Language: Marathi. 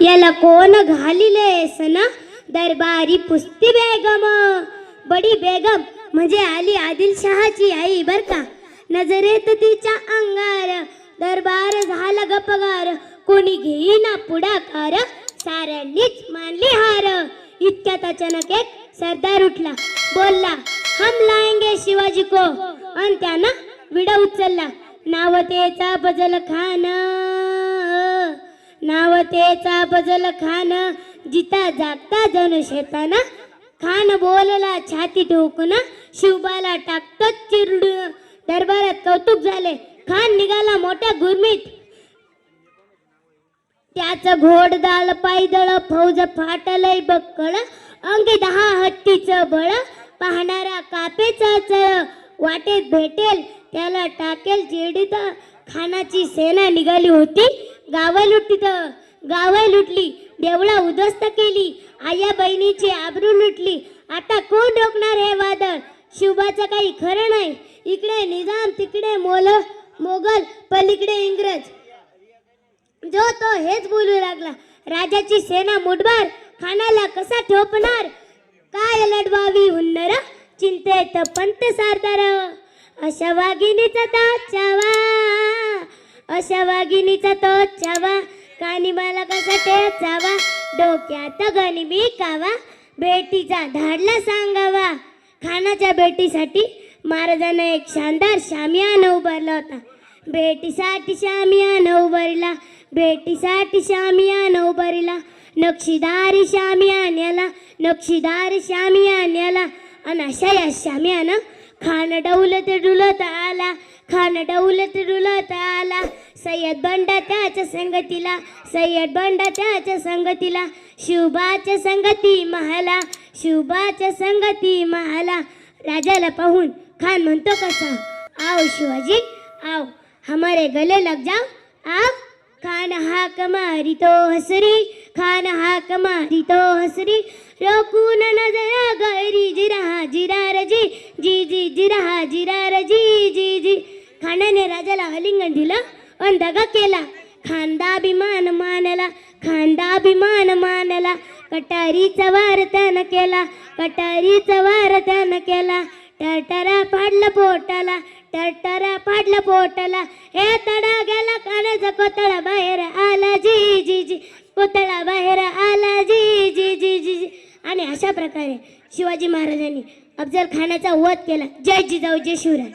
याला कोण घालिले सना दरबारी पुस्ती बेगम. बडी बेगम म्हणजे आली आदिलशहाची आई बर का? नजरेत तिच्या अंगार. दरबार झाला गपगार. कोणी घेईना पुढाकार. साऱ्यांनीच मानली हार. इतक्यात अचानक एक सरदार उठला. बोलला हम लाएंगे शिवाजी को. आणि त्यानं विडा उचलला. नावतेचा बजल खान नावतेचा बजल खान जिता जागता जणू शेताना. खान बोलला छाती ठोकून शिवबाला टाकत चिरड. दरबारात कौतुक झाले खान निघाला मोठ्या गुरमीत. त्याचं घोडदाळ पायदळ फौज फाटलय बक्कळ. अंगे दहा हत्तीचं बळ पाहणारा कापेचा चळ. वाटेत भेटेल त्याला टाकेल जेडीत खानाची सेना निघाली होती. गावं लुटीत गावं लुटली. देवळा उद्ध्वस्त केली. आया बहिणीची आबरू लुटली. आता कोण रोखणार हे वादळ? शिवबाचं काही खरं नाही. इकडे निजाम तिकडे मोल मोगल पलीकडे इंग्रज. जो तो हेच बोलू लागला. राजाची सेना मुठभार. खानाला कसा ठोपणार? काय लढवावी हुन्नर? चिंतेत पंत सारदार. अशा वाघिणीचा तो चावा अशा वाघिणीचा तो चावा कानी मला कसा टेचावा डोक्यात गनिमी कावा बेटीचा धाडला सांगावा. खानाच्या बेटीसाठी महाराजांना एक शानदार शामियाना उभारला होता. बेटीसाठी शामियाना उभारला बेटीसाठी शामियाना उभारला नक्षीदार शामियान्याला नक्षीदार शामियान्याला आणि अशा या शामियानं खान डौलत डुलत आला खान डौलत डुलत आला. सय्यद बंडा त्याच्या संगतीला सय्यद बंडा त्याच्या संगतीला शिवबाच्या संगती महाला शिवबाच्या संगती महाला. राजाला पाहून खान म्हणतो कसा आओ शिवाजी आओ हमारे गले लग जाओ आओ. खान हाक मारी तो हसरी खान हाक मारी तो हसरी. रोकून नजर गैरी जी जी जिरा हा जिरार जी जी जी। खानाने राजाला आलिंगन दिलं अन दगा केला खांदाभिमान मानला खांदाभिमान मानला कटारीचा वार त्यानं केला कटारीचा वार त्यानं केला टरटरा पाडला पोटाला टरटरा पाडला पोटाला हे तडा गेला कानाचा कोतळा बाहेर आला जी जी जी कोतळा अशा प्रकारे शिवाजी महाराजांनी अफजल खानाचा वध केला. जय जिजाऊ जय शिवराय.